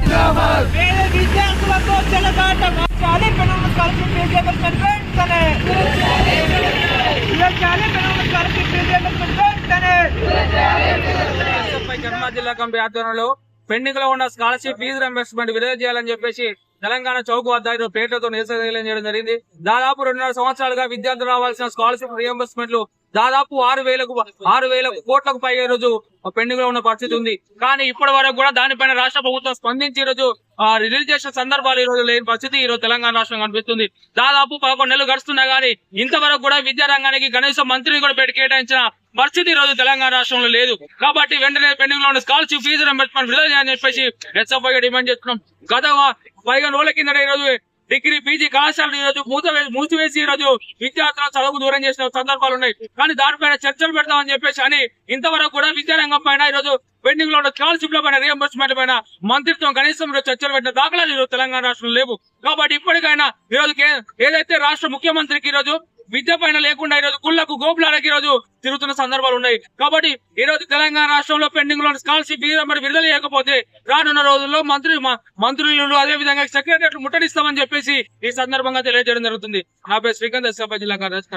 పేద విద్యార్థులతో చెలగాట మార్చాలి పెనుగుల స్కాలర్షిప్ రీజనబుల్మెంట్ వెంటనే ఇవ్వాలి పెనుగుల స్కాలర్షిప్ రీజనబుల్మెంట్ వెంటనే పై కర్నూలు జిల్లా కమిటీ ఆధ్వర్యంలో పెండింగ్లో ఉన్న స్కాలర్షిప్ ఫీజు రింబర్స్మెంట్ విడుదల చేయాలని చెప్పేసి తెలంగాణ చౌక్ వద్ద ఈరోజు పేటతో నిరసన చేయడం జరిగింది. దాదాపు రెండున్నర సంవత్సరాలుగా విద్యార్థులు రావాల్సిన స్కాలర్షిప్ రియంబర్స్మెంట్లు దాదాపు ఆరు వేలకు ఆరు వేల కోట్లకు పైగా రోజు పెండింగ్లో ఉన్న పరిస్థితి ఉంది. కానీ ఇప్పటి వరకు కూడా దానిపైన రాష్ట్ర ప్రభుత్వం స్పందించి రోజు ఆ, రిలీజ్ చేసిన సందర్భాలు ఈ రోజు లేని పరిస్థితి ఈ రోజు తెలంగాణ రాష్ట్రం కనిపిస్తుంది. దాదాపు పదకొండు నెలలు గడుస్తున్నా గానీ ఇంతవరకు కూడా విద్యారంగానికి కనీసం మంత్రిని కూడా పెట్టి కేటాయించిన పరిస్థితి ఈ రోజు తెలంగాణ రాష్ట్రంలో లేదు. కాబట్టి వెంటనే పెండింగ్లో ఉన్న స్కాలర్షిప్ ఫీజు రింబర్స్మెంట్ విడుదల చేయాలని చెప్పేసి ఎస్ఎఫ్ఐ డిమాండ్ చేస్తున్నాం. గత పైగా పదిహేను రోజుల కింద ఈ రోజు డిగ్రీ పీజీ కళాశాల ఈ రోజు మూత మూసివేసి ఈరోజు విద్యార్థుల చదువుకు దూరం చేసిన సందర్భాలు ఉన్నాయి. కానీ దానిపైన చర్చలు పెడతామని చెప్పేసి అని ఇంతవరకు కూడా విద్యారంగం పైన ఈ రోజు పెండింగ్లో ఉన్న స్కాలర్షిప్ పైన రియంబర్స్మెంట్ పైన మంత్రిత్వం కనీసం చర్చలు పెట్టిన దాఖలాలు ఈరోజు తెలంగాణ రాష్ట్రంలో లేవు. కాబట్టి ఇప్పటికైనా ఈరోజు ఏదైతే రాష్ట్ర ముఖ్యమంత్రికి ఈరోజు రోజు విద్య పైన లేకుండా ఈ రోజు గుళ్ళకు గోపులాలకు ఈ రోజు తిరుగుతున్న సందర్భాలు ఉన్నాయి. కాబట్టి ఈ రోజు తెలంగాణ రాష్ట్రంలో పెండింగ్లో స్కాలర్షిప్ మరి విడుదల చేయకపోతే రానున్న రోజుల్లో మంత్రి మ- మంత్రులు అదే విధంగా సెక్రటరీ ముట్టడిస్తామని చెప్పేసి ఈ సందర్భంగా తెలియజేయడం జరుగుతుంది. నా పేరు శ్రీకాంత్ ఎస్ఆపై జిల్లా కార్యదర్శి